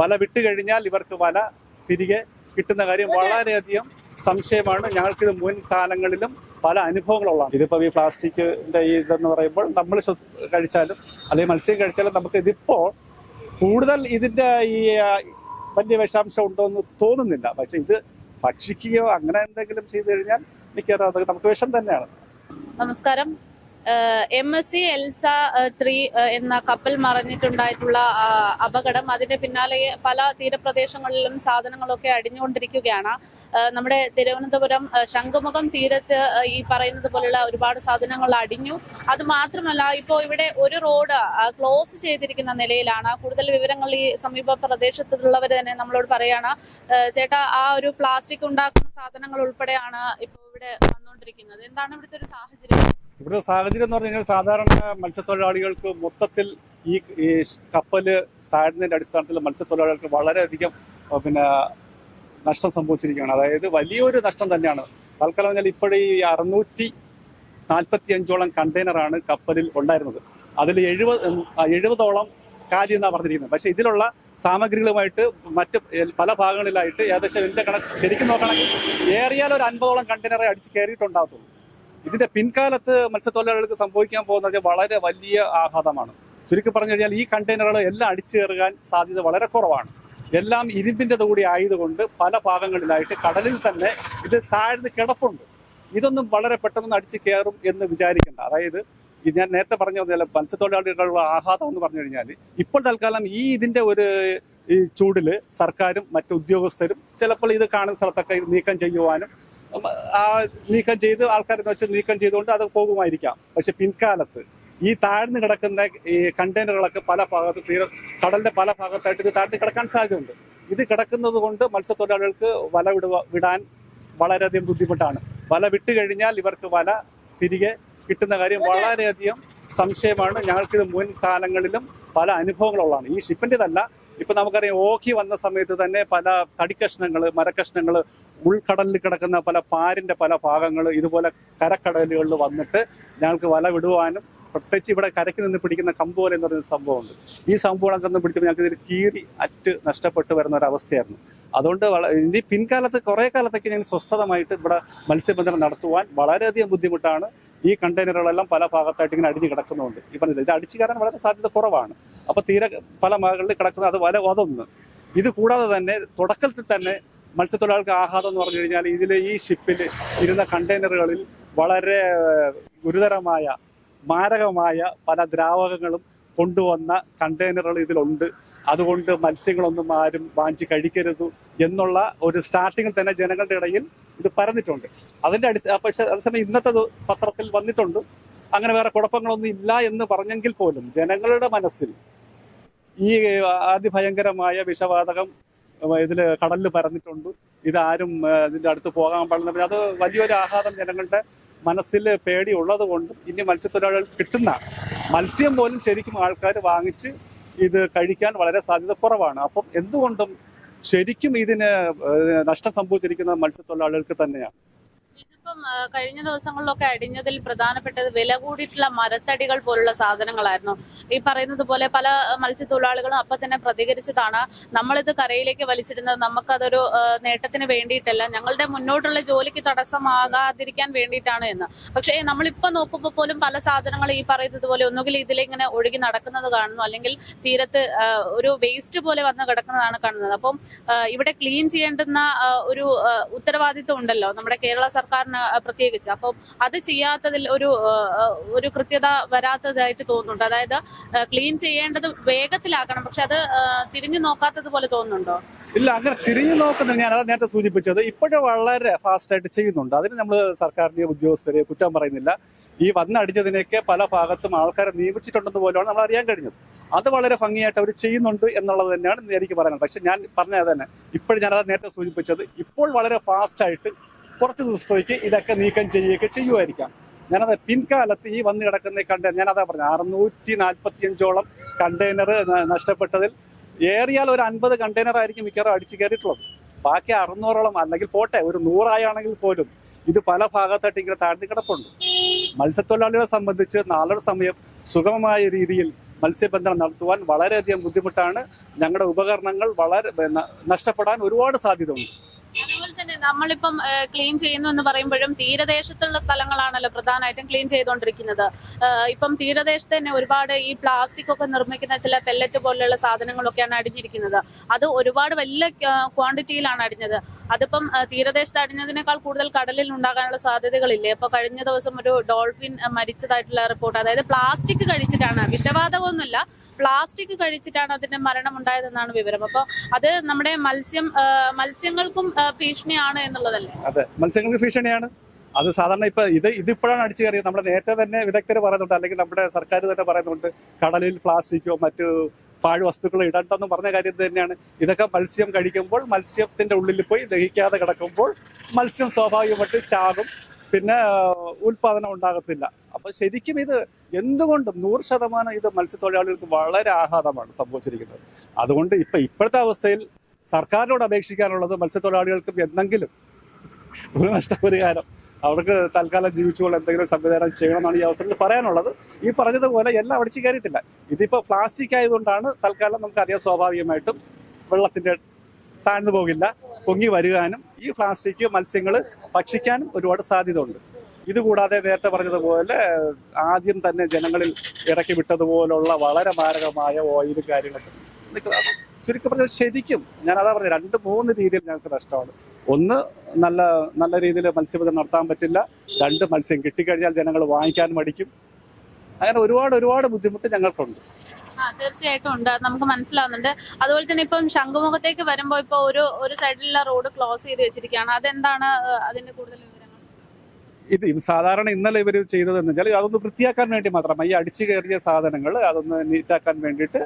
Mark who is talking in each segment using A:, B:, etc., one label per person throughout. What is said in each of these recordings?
A: വല വിട്ടുകഴിഞ്ഞാൽ ഇവർക്ക് വല തിരികെ കിട്ടുന്ന കാര്യം വളരെയധികം സംശയമാണ് ഞങ്ങൾക്ക് ഇത് മുൻകാലങ്ങളിലും പല അനുഭവങ്ങളുള്ളതാണ് ഇതിപ്പോൾ ഈ പ്ലാസ്റ്റിക്കിൻ്റെ ഈ ഇതെന്ന് പറയുമ്പോൾ നമ്മൾ കഴിച്ചാലും അല്ലെങ്കിൽ മത്സ്യം കഴിച്ചാലും നമുക്ക് ഇതിപ്പോൾ കൂടുതൽ ഇതിൻ്റെ ഈ വലിയ വിഷാംശം എന്ന് തോന്നുന്നില്ല പക്ഷെ ഇത് ഭക്ഷിക്കുകയോ അങ്ങനെ എന്തെങ്കിലും ചെയ്തു കഴിഞ്ഞാൽ മിക്കവാറും നമുക്ക് വിഷം തന്നെയാണ്
B: നമസ്കാരം M S C Elsa three എന്ന കപ്പൽ മറിഞ്ഞിട്ടുണ്ടായിട്ടുള്ള അപകടം അതിന്റെ പിന്നാലെ പല തീരപ്രദേശങ്ങളിലും സാധനങ്ങളൊക്കെ അടിഞ്ഞുകൊണ്ടിരിക്കുകയാണ് നമ്മുടെ തിരുവനന്തപുരം ശംഖുമുഖം തീരത്ത് ഈ പറയുന്നത് പോലുള്ള ഒരുപാട് സാധനങ്ങൾ അടിഞ്ഞു അത് മാത്രമല്ല ഇപ്പോൾ ഇവിടെ ഒരു റോഡ് ക്ലോസ് ചെയ്തിരിക്കുന്ന നിലയിലാണ് കൂടുതൽ വിവരങ്ങൾ ഈ സമീപ പ്രദേശത്തുള്ളവർ തന്നെ നമ്മളോട് പറയാണ് ചേട്ടാ ആ ഒരു പ്ലാസ്റ്റിക് ഉണ്ടാക്കുന്ന സാധനങ്ങൾ ഉൾപ്പെടെയാണ് ഇപ്പോൾ ഇവിടെ വന്നുകൊണ്ടിരിക്കുന്നത് എന്താണ് ഇവിടുത്തെ ഒരു സാഹചര്യം ഇവിടെ സാഹചര്യം
A: എന്ന് പറഞ്ഞു കഴിഞ്ഞാൽ സാധാരണ മത്സ്യത്തൊഴിലാളികൾക്ക് മൊത്തത്തിൽ ഈ കപ്പല് താഴ്ന്നതിന്റെ അടിസ്ഥാനത്തിൽ മത്സ്യത്തൊഴിലാളികൾക്ക് വളരെയധികം പിന്നെ നഷ്ടം സംഭവിച്ചിരിക്കുകയാണ് അതായത് വലിയൊരു നഷ്ടം തന്നെയാണ് തൽക്കാലം പറഞ്ഞാൽ ഇപ്പോഴേ ഈ അറുന്നൂറ്റി നാൽപ്പത്തി അഞ്ചോളം കണ്ടെയ്നറാണ് കപ്പലിൽ ഉണ്ടായിരുന്നത് അതിൽ എഴുപത് എഴുപതോളം കാലി എന്നാണ് പറഞ്ഞിരിക്കുന്നത് പക്ഷേ ഇതിലുള്ള സാമഗ്രികളുമായിട്ട് മറ്റ് പല ഭാഗങ്ങളിലായിട്ട് ഏകദേശം എന്റെ കണക്ക് ശരിക്കും നോക്കണമെങ്കിൽ ഏറിയാൽ ഒരു അൻപതോളം കണ്ടെയ്നറെ അടിച്ച് കയറിയിട്ടുണ്ടാകത്തുള്ളൂ ഇതിന്റെ പിൻകാലത്ത് മത്സ്യത്തൊഴിലാളികൾക്ക് സംഭവിക്കാൻ പോകുന്നത് വളരെ വലിയ ആഘാതമാണ് ചുരുക്കി പറഞ്ഞു കഴിഞ്ഞാൽ ഈ കണ്ടെയ്നറുകൾ എല്ലാം അടിച്ചു കയറുകാൻ സാധ്യത വളരെ കുറവാണ് എല്ലാം ഇരുമ്പിൻ്റെത് കൂടി ആയതുകൊണ്ട് പല ഭാഗങ്ങളിലായിട്ട് കടലിൽ തന്നെ ഇത് താഴ്ന്ന് കിടപ്പുണ്ട് ഇതൊന്നും വളരെ പെട്ടെന്ന് അടിച്ചു കയറും എന്ന് വിചാരിക്കേണ്ട അതായത് ഞാൻ നേരത്തെ പറഞ്ഞു പറഞ്ഞാൽ മത്സ്യത്തൊഴിലാളികളുടെ ആഘാതം എന്ന് പറഞ്ഞു കഴിഞ്ഞാൽ ഇപ്പോൾ തൽക്കാലം ഈ ഇതിന്റെ ഒരു ഈ ചൂടിൽ സർക്കാരും മറ്റു ഉദ്യോഗസ്ഥരും ചിലപ്പോൾ ഇത് കാണുന്ന സ്ഥലത്തൊക്കെ നീക്കം ചെയ്യുവാനും നീക്കം ചെയ്ത് ആൾക്കാരെ വെച്ച് നീക്കം ചെയ്തുകൊണ്ട് അത് പോകുമായിരിക്കാം പക്ഷെ പിൻകാലത്ത് ഈ താഴ്ന്നു കിടക്കുന്ന ഈ കണ്ടെയ്നറുകളൊക്കെ പല ഭാഗത്ത് തീര കടലിന്റെ പല ഭാഗത്തായിട്ട് ഇത് താഴ്ന്നു കിടക്കാൻ സാധ്യതയുണ്ട് ഇത് കിടക്കുന്നത് കൊണ്ട് മത്സ്യത്തൊഴിലാളികൾക്ക് വല വിടുക വിടാൻ വളരെയധികം ബുദ്ധിമുട്ടാണ് വല വിട്ടു കഴിഞ്ഞാൽ ഇവർക്ക് വല തിരികെ കിട്ടുന്ന കാര്യം വളരെയധികം സംശയമാണ് ഞങ്ങൾക്കിത് മുൻ കാലങ്ങളിലും പല അനുഭവങ്ങളുള്ളതാണ് ഈ ഷിപ്പിൻ്റെതല്ല ഇപ്പൊ നമുക്കറിയാം ഓഖി വന്ന സമയത്ത് തന്നെ പല തടിക്കഷ്ണങ്ങൾ മരക്കഷ്ണങ്ങൾ ഉൾക്കടലിൽ കിടക്കുന്ന പല പാരിന്റെ പല ഭാഗങ്ങൾ ഇതുപോലെ കരക്കടലുകളിൽ വന്നിട്ട് ഞങ്ങൾക്ക് വല വിടുവാനും പ്രത്യേകിച്ച് ഇവിടെ കരയ്ക്ക് നിന്ന് പിടിക്കുന്ന കമ്പോല എന്ന് പറയുന്ന സംഭവമുണ്ട് ഈ സംഭവം നിന്ന് പിടിച്ചപ്പോൾ ഞങ്ങൾക്ക് ഇതിൽ കീറി അറ്റ് നഷ്ടപ്പെട്ടു വരുന്ന ഒരു അവസ്ഥയായിരുന്നു അതുകൊണ്ട് ഇനി പിൻകാലത്ത് കുറെ കാലത്തേക്ക് ഞങ്ങൾ സ്വസ്ഥതമായിട്ട് ഇവിടെ മത്സ്യബന്ധനം നടത്തുവാൻ വളരെയധികം ബുദ്ധിമുട്ടാണ് ഈ കണ്ടെയ്നറുകളെല്ലാം പല ഭാഗത്തായിട്ട് ഇങ്ങനെ അടിഞ്ഞു കിടക്കുന്നുണ്ട് പറഞ്ഞില്ല ഇത് അടിച്ചു കയറാൻ വളരെ സാധ്യത കുറവാണ് അപ്പോൾ തീരെ പല ഭാഗങ്ങളിൽ കിടക്കുന്ന അത് വല അതൊന്ന് ഇത് കൂടാതെ തന്നെ തുടക്കത്തിൽ തന്നെ മത്സ്യത്തൊഴിലാളികൾക്ക് ആഹാരം എന്ന് പറഞ്ഞു കഴിഞ്ഞാൽ ഇതിൽ ഈ ഷിപ്പിൽ ഇരുന്ന കണ്ടെയ്നറുകളിൽ വളരെ ഗുരുതരമായ മാരകമായ പല ദ്രാവകങ്ങളും കൊണ്ടുവന്ന കണ്ടെയ്നറുകൾ ഇതിലുണ്ട് അതുകൊണ്ട് മത്സ്യങ്ങളൊന്നും ആരും വാങ്ങിച്ച് കഴിക്കരുത് എന്നുള്ള ഒരു സ്റ്റാർട്ടിങ്ങിൽ തന്നെ ജനങ്ങളുടെ ഇടയിൽ ഇത് പരന്നിട്ടുണ്ട് അതിന്റെ അടി പക്ഷെ അതേസമയം ഇന്നത്തെ പത്രത്തിൽ വന്നിട്ടുണ്ട് അങ്ങനെ വേറെ കുഴപ്പങ്ങളൊന്നും ഇല്ല എന്ന് പറഞ്ഞെങ്കിൽ പോലും ജനങ്ങളുടെ മനസ്സിൽ ഈ അതിഭയങ്കരമായ വിഷവാതകം ഇതിൽ കടലിൽ പരന്നിട്ടുണ്ട് ഇതാരും ഇതിൻ്റെ അടുത്ത് പോകാൻ പാടില്ല അത് വലിയൊരു ആഘാതം ജനങ്ങളുടെ മനസ്സിൽ പേടി ഉള്ളത് കൊണ്ട് ഇനി മത്സ്യത്തൊഴിലാളികൾ കിട്ടുന്ന മത്സ്യം പോലും ശരിക്കും ആൾക്കാർ വാങ്ങിച്ച് ഇത് കഴിക്കാൻ വളരെ സാധ്യത കുറവാണ് അപ്പം എന്തുകൊണ്ടും ശരിക്കും ഇതിന് നഷ്ടം സംഭവിച്ചിരിക്കുന്നത് മത്സ്യത്തൊഴിലാളികൾക്ക് തന്നെയാണ്
B: ഇപ്പം കഴിഞ്ഞ ദിവസങ്ങളിലൊക്കെ അടിഞ്ഞതിൽ പ്രധാനപ്പെട്ടത് വില കൂടിയിട്ടുള്ള മരത്തടികൾ പോലുള്ള സാധനങ്ങളായിരുന്നു ഈ പറയുന്നത് പോലെ പല മത്സ്യത്തൊഴിലാളികളും അപ്പൊ തന്നെ പ്രതികരിച്ചതാണ് നമ്മളിത് കരയിലേക്ക് വലിച്ചിടുന്നത് നമുക്കതൊരു നേട്ടത്തിന് വേണ്ടിയിട്ടല്ല ഞങ്ങളുടെ മുന്നോട്ടുള്ള ജോലിക്ക് തടസ്സമാകാതിരിക്കാൻ വേണ്ടിയിട്ടാണ് എന്ന് പക്ഷേ നമ്മളിപ്പോ നോക്കുമ്പോൾ പോലും പല സാധനങ്ങൾ ഈ പറയുന്നത് പോലെ ഒന്നുകിൽ ഇതിലിങ്ങനെ ഒഴുകി നടക്കുന്നത് കാണുന്നു അല്ലെങ്കിൽ തീരത്ത് ഒരു വേസ്റ്റ് പോലെ വന്ന് കിടക്കുന്നതാണ് കാണുന്നത് അപ്പം ഇവിടെ ക്ലീൻ ചെയ്യേണ്ടുന്ന ഒരു ഉത്തരവാദിത്വം ഉണ്ടല്ലോ നമ്മുടെ കേരള സർക്കാരിന് പ്രത്യേകിച്ച് അപ്പം അത് ചെയ്യാത്തതിൽ ഒരു ഒരു കൃത്യത വരാത്തതായിട്ട് തോന്നുന്നുണ്ട് അതായത് ക്ലീൻ ചെയ്യേണ്ടത് വേഗത്തിലാക്കണം പക്ഷെ അത് തിരിഞ്ഞു നോക്കാത്തത് പോലെ തോന്നുന്നുണ്ടോ
A: ഇല്ല അങ്ങനെ തിരിഞ്ഞു നോക്കുന്നത് ഞാൻ അത് നേരത്തെ സൂചിപ്പിച്ചത് ഇപ്പോഴും വളരെ ഫാസ്റ്റ് ആയിട്ട് ചെയ്യുന്നുണ്ട് അതിന് നമ്മൾ സർക്കാരിന്റെ ഉദ്യോഗസ്ഥരെ കുറ്റം പറയുന്നില്ല ഈ വന്നടിഞ്ഞതിനൊക്കെ പല ഭാഗത്തും ആൾക്കാരെ നിയമിച്ചിട്ടുണ്ടെന്ന് പോലെയാണ് നമ്മൾ അറിയാൻ കഴിഞ്ഞത് അത് വളരെ ഭംഗിയായിട്ട് അവർ ചെയ്യുന്നുണ്ട് എന്നുള്ളത് തന്നെയാണ് എനിക്ക് പറയാനുള്ളത് പക്ഷെ ഞാൻ പറഞ്ഞത് തന്നെ ഇപ്പോഴും ഞാനത് നേരത്തെ സൂചിപ്പിച്ചത് ഇപ്പോൾ വളരെ ഫാസ്റ്റായിട്ട് കുറച്ച് ദിവസത്തേക്ക് ഇതൊക്കെ നീക്കം ചെയ്യുകയൊക്കെ ചെയ്യുമായിരിക്കാം ഞാനത് പിൻകാലത്ത് ഈ വന്നു കിടക്കുന്ന കണ്ടെയ്നർ ഞാനതാ പറഞ്ഞു അറുന്നൂറ്റി നാൽപ്പത്തി അഞ്ചോളം കണ്ടെയ്നർ നഷ്ടപ്പെട്ടതിൽ ഏറിയാൽ ഒരു അൻപത് കണ്ടെയ്നർ ആയിരിക്കും മിക്കവാറും അടിച്ചു കയറിയിട്ടുള്ളത് ബാക്കി അറുന്നൂറോളം അല്ലെങ്കിൽ പോട്ടെ ഒരു നൂറായാണെങ്കിൽ പോലും ഇത് പല ഭാഗത്തായിട്ട് ഇങ്ങനെ താഴ്ന്നു കിടപ്പുണ്ട് മത്സ്യത്തൊഴിലാളികളെ സംബന്ധിച്ച് നാളൊരു സമയം സുഗമമായ രീതിയിൽ മത്സ്യബന്ധനം നടത്തുവാൻ വളരെയധികം ബുദ്ധിമുട്ടാണ് ഞങ്ങളുടെ ഉപകരണങ്ങൾ വളരെ നഷ്ടപ്പെടാൻ ഒരുപാട് സാധ്യതയുണ്ട്
B: നമ്മളിപ്പം ക്ലീൻ ചെയ്യുന്നു എന്ന് പറയുമ്പോഴും തീരദേശത്തുള്ള സ്ഥലങ്ങളാണല്ലോ പ്രധാനമായിട്ടും ക്ലീൻ ചെയ്തുകൊണ്ടിരിക്കുന്നത് ഇപ്പം തീരദേശത്ത് തന്നെ ഒരുപാട് ഈ പ്ലാസ്റ്റിക് ഒക്കെ നിർമ്മിക്കുന്ന ചില പെല്ലറ്റ് പോലെയുള്ള സാധനങ്ങളൊക്കെയാണ് അടിഞ്ഞിരിക്കുന്നത് അത് ഒരുപാട് വലിയ ക്വാണ്ടിറ്റിയിലാണ് അടിഞ്ഞത് അതിപ്പം തീരദേശത്ത് അടിഞ്ഞതിനേക്കാൾ കൂടുതൽ കടലിൽ ഉണ്ടാകാനുള്ള സാധ്യതകളില്ലേ ഇപ്പൊ കഴിഞ്ഞ ദിവസം ഒരു ഡോൾഫിൻ മരിച്ചതായിട്ടുള്ള റിപ്പോർട്ട് അതായത് പ്ലാസ്റ്റിക് കഴിച്ചിട്ടാണ് വിഷവാതകമൊന്നുമില്ല പ്ലാസ്റ്റിക് കഴിച്ചിട്ടാണ് അതിന്റെ മരണം ഉണ്ടായതെന്നാണ് വിവരം അപ്പോൾ അത് നമ്മുടെ മത്സ്യം മത്സ്യങ്ങൾക്കും ഭീഷണിയാണ് ഭീഷണിയാണ് എന്നുള്ളതല്ലേ അതെ മത്സ്യങ്ങൾക്ക് ഭീഷണിയാണ് അത് സാധാരണ ഇപ്പൊ ഇത് ഇതിപ്പോഴാണ് അടിച്ചു കയറിയത് നമ്മുടെ നേരത്തെ തന്നെ വിദഗ്ധർ പറയുന്നുണ്ട് അല്ലെങ്കിൽ നമ്മുടെ സർക്കാർ തന്നെ പറയുന്നുണ്ട് കടലിൽ പ്ലാസ്റ്റിക്കോ മറ്റു പാഴ് വസ്തുക്കൾ ഇടണ്ടെന്ന് പറഞ്ഞ കാര്യം തന്നെയാണ് ഇതൊക്കെ മത്സ്യം കഴിക്കുമ്പോൾ മത്സ്യത്തിന്റെ ഉള്ളിൽ പോയി ദഹിക്കാതെ കിടക്കുമ്പോൾ മത്സ്യം സ്വാഭാവികമായിട്ട് ചാകും പിന്നെ ഉൽപാദനം ഉണ്ടാകത്തില്ല അപ്പൊ ശരിക്കും ഇത് എന്തുകൊണ്ടും നൂറ് ശതമാനം ഇത് മത്സ്യത്തൊഴിലാളികൾക്ക് വളരെ ആഘാതമാണ് സംഭവിച്ചിരിക്കുന്നത് അതുകൊണ്ട് ഇപ്പൊ ഇപ്പോഴത്തെ അവസ്ഥയിൽ സർക്കാരിനോട് അപേക്ഷിക്കാനുള്ളത് മത്സ്യത്തൊഴിലാളികൾക്കും എന്തെങ്കിലും ഒരു നഷ്ടപരിഹാരം അവർക്ക് തൽക്കാലം ജീവിച്ചുകൊണ്ട് എന്തെങ്കിലും സംവിധാനം ചെയ്യണമെന്നാണ് ഈ അവസരത്തിൽ പറയാനുള്ളത് ഈ പറഞ്ഞതുപോലെ എല്ലാം അടിച്ചു കയറിയിട്ടില്ല ഇതിപ്പോൾ പ്ലാസ്റ്റിക് ആയതുകൊണ്ടാണ് തൽക്കാലം നമുക്കറിയാം സ്വാഭാവികമായിട്ടും വെള്ളത്തിൻ്റെ താഴ്ന്നു പോകില്ല പൊങ്ങി വരുവാനും ഈ പ്ലാസ്റ്റിക് മത്സ്യങ്ങൾ ഭക്ഷിക്കാനും ഒരുപാട് സാധ്യത ഉണ്ട് ഇതുകൂടാതെ നേരത്തെ പറഞ്ഞതുപോലെ ആദ്യം തന്നെ ജനങ്ങളിൽ ഇറക്കി വിട്ടതുപോലുള്ള വളരെ മാരകമായ ഓയിലും കാര്യങ്ങളൊക്കെ ചുരുക്കം പറഞ്ഞാൽ ശരിക്കും ഞാൻ അതാ പറഞ്ഞത് രണ്ട് മൂന്ന് രീതിയിൽ ഞങ്ങൾക്ക് നഷ്ടമാണ് ഒന്ന് നല്ല നല്ല രീതിയിൽ മത്സ്യബന്ധനം നടത്താൻ പറ്റില്ല രണ്ട് മത്സ്യം കിട്ടിക്കഴിഞ്ഞാൽ ജനങ്ങൾ വാങ്ങിക്കാൻ മടിക്കും അങ്ങനെ ഒരുപാട് ഒരുപാട് ബുദ്ധിമുട്ട് ഞങ്ങൾക്കുണ്ട് തീർച്ചയായിട്ടും ഉണ്ട് നമുക്ക് മനസ്സിലാവുന്നുണ്ട് അതുപോലെ തന്നെ ഇപ്പം ശംഖുമുഖത്തേക്ക് വരുമ്പോ ഇപ്പൊ ഒരു ഒരു സൈഡിലുള്ള റോഡ് ക്ലോസ് ചെയ്ത് വെച്ചിരിക്കുകയാണ് അതെന്താണ്
A: അതിന്റെ കൂടുതൽ ഇത് ഇത് സാധാരണ ഇന്നലെ ഇവർ ചെയ്തതെന്ന് വെച്ചാൽ അതൊന്ന് വൃത്തിയാക്കാൻ വേണ്ടി ഈ അടിച്ചു കയറിയ സാധനങ്ങൾ അതൊന്ന് നീറ്റാക്കാൻ വേണ്ടിയിട്ട്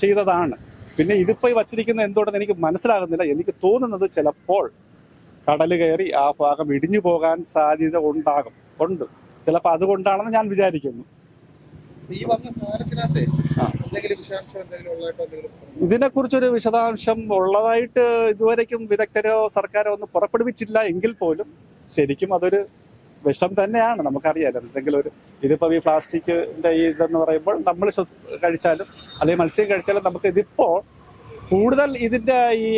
A: ചെയ്തതാണ് പിന്നെ ഇതിപ്പോൾ വച്ചിരിക്കുന്ന എന്തുകൊണ്ടെന്ന് എനിക്ക് മനസ്സിലാകുന്നില്ല എനിക്ക് തോന്നുന്നത് ചിലപ്പോൾ കടൽ കയറി ആ ഭാഗം ഇടിഞ്ഞു പോകാൻ സാധ്യത ഉണ്ടാകും ഉണ്ട് ചിലപ്പോൾ അതുകൊണ്ടാണെന്ന് ഞാൻ വിചാരിക്കുന്നു കുറിച്ചൊരു വിശദാംശം ഉള്ളതായിട്ട് ഇതുവരേക്കും വിദഗ്ധരോ സർക്കാരോ ഒന്നും പുറപ്പെടുവിച്ചില്ല എങ്കിൽ പോലും ശരിക്കും അതൊരു വിഷം തന്നെയാണ് നമുക്കറിയാലോ എന്തെങ്കിലും ഒരു ഇതിപ്പോൾ ഈ പ്ലാസ്റ്റിക്കിൻ്റെ ഈ ഇതെന്ന് പറയുമ്പോൾ നമ്മൾ കഴിച്ചാലും അല്ലെങ്കിൽ മത്സ്യം കഴിച്ചാലും നമുക്ക് ഇതിപ്പോൾ കൂടുതൽ ഇതിൻ്റെ ഈ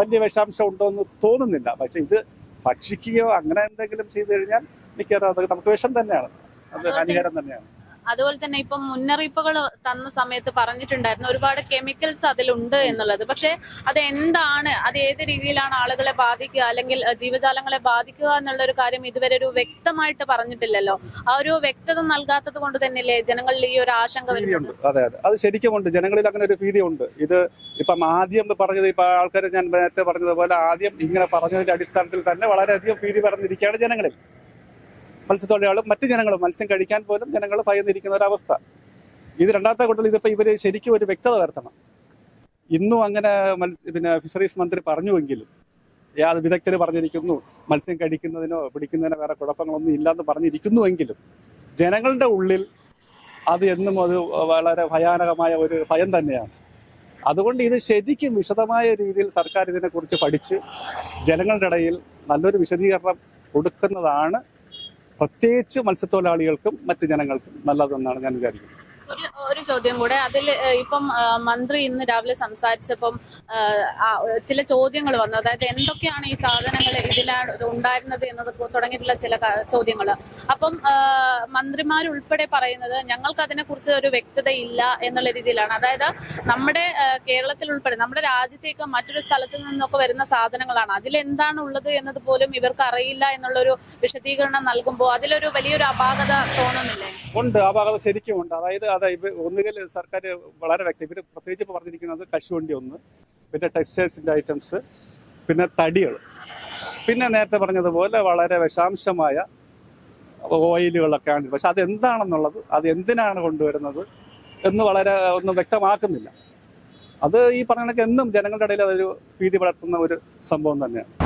A: വലിയ വിഷാംശം എന്ന് തോന്നുന്നില്ല പക്ഷെ ഇത് ഭക്ഷിക്കുകയോ അങ്ങനെ എന്തെങ്കിലും ചെയ്തു കഴിഞ്ഞാൽ മിക്കവാറും നമുക്ക് വിഷം
B: തന്നെയാണ് അത് ഹാനികരം തന്നെയാണ് അതുപോലെ തന്നെ ഇപ്പം മുന്നറിയിപ്പുകൾ തന്ന സമയത്ത് പറഞ്ഞിട്ടുണ്ടായിരുന്നു ഒരുപാട് കെമിക്കൽസ് അതിലുണ്ട് എന്നുള്ളത് പക്ഷെ അത് എന്താണ് അത് ഏത് രീതിയിലാണ് ആളുകളെ ബാധിക്കുക അല്ലെങ്കിൽ ജീവജാലങ്ങളെ ബാധിക്കുക എന്നുള്ള ഒരു കാര്യം ഇതുവരെ ഒരു വ്യക്തമായിട്ട് പറഞ്ഞിട്ടില്ലല്ലോ ആ ഒരു വ്യക്തത നൽകാത്തത് കൊണ്ട് തന്നെയല്ലേ ജനങ്ങളിൽ ഈ ഒരു ആശങ്ക വരുന്നുണ്ട് അതെ അതെ അത് ശരിക്കും ഉണ്ട് ജനങ്ങളിൽ അങ്ങനെ ഒരു ഭീതി ഉണ്ട് ഇത് ഇപ്പം ആദ്യം പറഞ്ഞത് ഇപ്പൊ ആൾക്കാർ ഞാൻ നേരത്തെ പറഞ്ഞതുപോലെ ആദ്യം ഇങ്ങനെ പറഞ്ഞതിന്റെ അടിസ്ഥാനത്തിൽ തന്നെ വളരെയധികം ഭീതി പറഞ്ഞിരിക്കുകയാണ് ജനങ്ങളിൽ മത്സ്യത്തൊഴിലാളികളും മറ്റു ജനങ്ങളും മത്സ്യം കഴിക്കാൻ പോലും ജനങ്ങൾ ഭയന്നിരിക്കുന്ന ഒരവസ്ഥ ഇത് രണ്ടാമത്തെ കൂട്ടത്തിൽ ഇതിപ്പോൾ ഇവർ ശരിക്കും ഒരു വ്യക്തത വരുത്തണം ഇന്നും അങ്ങനെ മത്സ്യ പിന്നെ ഫിഷറീസ് മന്ത്രി പറഞ്ഞുവെങ്കിലും യാത് വിദഗ്ധര് പറഞ്ഞിരിക്കുന്നു മത്സ്യം കഴിക്കുന്നതിനോ പിടിക്കുന്നതിനോ വേറെ കുഴപ്പങ്ങളൊന്നും ഇല്ലാന്ന് പറഞ്ഞിരിക്കുന്നുവെങ്കിലും ജനങ്ങളുടെ ഉള്ളിൽ അത് എന്നും അത് വളരെ ഭയാനകമായ ഒരു ഭയം തന്നെയാണ് അതുകൊണ്ട് ഇത് ശരിക്കും വിശദമായ രീതിയിൽ സർക്കാർ ഇതിനെക്കുറിച്ച് പഠിച്ച് ജനങ്ങളുടെ ഇടയിൽ നല്ലൊരു വിശദീകരണം കൊടുക്കുന്നതാണ് പ്രത്യേകിച്ച് മത്സ്യത്തൊഴിലാളികൾക്കും മറ്റു ജനങ്ങൾക്കും നല്ലതെന്നാണ് ഞാൻ വിചാരിക്കുന്നത് ഒരു ഒരു ചോദ്യം കൂടെ അതിൽ ഇപ്പം മന്ത്രി ഇന്ന് രാവിലെ സംസാരിച്ചപ്പം ചില ചോദ്യങ്ങൾ വന്നു അതായത് എന്തൊക്കെയാണ് ഈ സാധനങ്ങൾ ഇതിലാ ഉണ്ടായിരുന്നത് എന്നത് തുടങ്ങിയിട്ടുള്ള ചില ചോദ്യങ്ങൾ അപ്പം മന്ത്രിമാരുൾപ്പെടെ പറയുന്നത് ഞങ്ങൾക്ക് അതിനെക്കുറിച്ച് ഒരു വ്യക്തതയില്ല എന്നുള്ള രീതിയിലാണ് അതായത് നമ്മുടെ കേരളത്തിൽ ഉൾപ്പെടെ നമ്മുടെ രാജ്യത്തേക്ക് മറ്റൊരു സ്ഥലത്തു നിന്നൊക്കെ വരുന്ന സാധനങ്ങളാണ് അതിലെന്താണ് ഉള്ളത് എന്നത് പോലും ഇവർക്ക് അറിയില്ല എന്നുള്ളൊരു വിശദീകരണം നൽകുമ്പോൾ അതിലൊരു വലിയൊരു അപാകത തോന്നുന്നില്ലേ ഉണ്ട് അപാകത ശരിക്കും ഉണ്ട് അതായത് അതെ ഒന്നുകിൽ സർക്കാർ വളരെ വ്യക്തി പിന്നെ പ്രത്യേകിച്ച് പറഞ്ഞിരിക്കുന്നത് കശുവണ്ടി ഒന്ന് പിന്നെ ടെക്സ്റ്റൈൽസിന്റെ ഐറ്റംസ് പിന്നെ തടികൾ പിന്നെ നേരത്തെ പറഞ്ഞതുപോലെ വളരെ വിഷാംശമായ ഓയിലുകളൊക്കെയാണ് പക്ഷെ അതെന്താണെന്നുള്ളത് അത് എന്തിനാണ് കൊണ്ടുവരുന്നത് എന്ന് വളരെ ഒന്നും വ്യക്തമാക്കുന്നില്ല അത് ഈ പറഞ്ഞ എന്നും ജനങ്ങളുടെ ഇടയിൽ അതൊരു ഭീതി വളർത്തുന്ന ഒരു സംഭവം തന്നെയാണ്